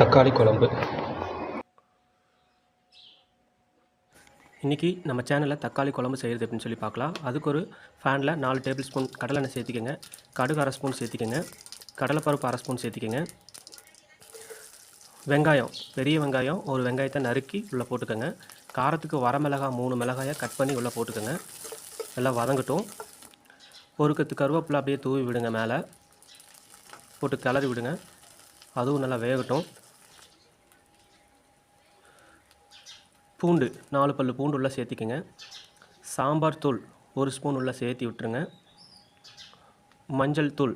தக்காளி குழம்பு. இன்றைக்கி நம்ம சேனலில் தக்காளி குழம்பு செய்கிறது அப்படின்னு சொல்லி பார்க்கலாம். அதுக்கு ஒரு ஃபேனில் நாலு டேபிள் ஸ்பூன் கடலெண்ணெய் சேர்த்திக்கங்க. கடுகு அரை ஸ்பூன் சேர்த்திக்கோங்க. கடலைப்பருப்பு அரை ஸ்பூன் சேர்த்துக்கோங்க. வெங்காயம் பெரிய வெங்காயம் ஒரு வெங்காயத்தை நறுக்கி உள்ளே போட்டுக்கோங்க. காரத்துக்கு வரமிளகாய் மூணு மிளகாயை கட் பண்ணி உள்ளே போட்டுக்கோங்க. எல்லாம் வதங்கட்டும். ஒரு கத்து கருவேப்பிலை அப்படியே தூவி விடுங்க மேலே. போட்டு கிளறி விடுங்க. அதுவும் நல்லா வேகட்டும். பூண்டு நாலு பல்லு பூண்டு உள்ளே சேர்த்திக்கங்க. சாம்பார் தூள் ஒரு ஸ்பூன் உள்ளே சேர்த்தி விட்டுருங்க. மஞ்சள் தூள்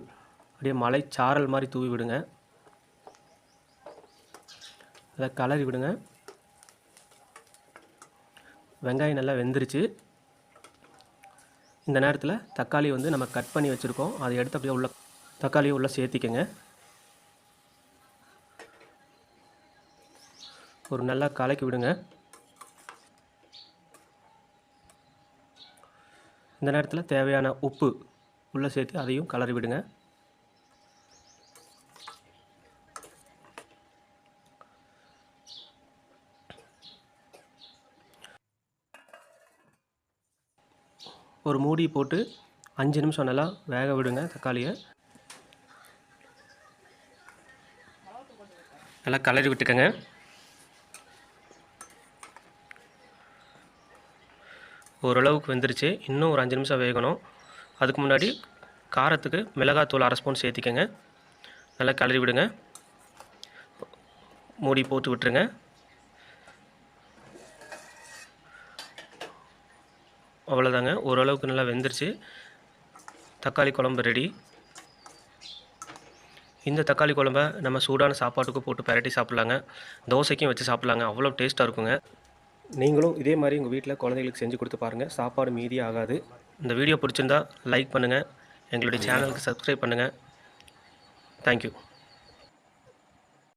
அப்படியே மலை சாரல் மாதிரி தூவி விடுங்க. அதை கலரி விடுங்க. வெங்காயம் நல்லா வெந்துருச்சு. இந்த நேரத்தில் தக்காளி வந்து நம்ம கட் பண்ணி வச்சுருக்கோம். அதை எடுத்து அப்படியே உள்ள தக்காளியை உள்ளே சேர்த்திக்கங்க. ஒரு நல்லா கலக்கி விடுங்க. இந்த நேரத்தில் தேவையான உப்பு உள்ளே சேர்த்து அதையும் கலரி விடுங்க. ஒரு மூடி போட்டு அஞ்சு நிமிஷம் நல்லா வேக விடுங்க தக்காளியை. நல்லா கலரி விட்டுக்கங்க. ஓரளவுக்கு வெந்துருச்சு. இன்னும் ஒரு அஞ்சு நிமிஷம் வேகணும். அதுக்கு முன்னாடி காரத்துக்கு மிளகாத்தூள் அரை ஸ்பூன் சேர்த்திக்கங்க. நல்லா கிளறி விடுங்க. மூடி போட்டு விட்டுருங்க. அவ்வளோதாங்க ஓரளவுக்கு நல்லா வெந்துருச்சு. தக்காளி குழம்பு ரெடி. இந்த தக்காளி குழம்ப நம்ம சூடான சாப்பாட்டுக்கு போட்டு பரட்டி சாப்பிட்லாங்க. தோசைக்கும் வச்சு சாப்பிட்லாங்க. அவ்வளோ டேஸ்ட்டாக இருக்குங்க. நீங்களும் இதே மாதிரி உங்கள் வீட்டில் குழந்தைகளுக்கு செஞ்சு கொடுத்து பாருங்கள் சாப்பாடு மீதி ஆகாது. இந்த வீடியோ பிடிச்சிருந்தா லைக் பண்ணுங்கள் எங்களுடைய சேனலுக்கு சப்ஸ்கிரைப் பண்ணுங்கள் தேங்க்யூ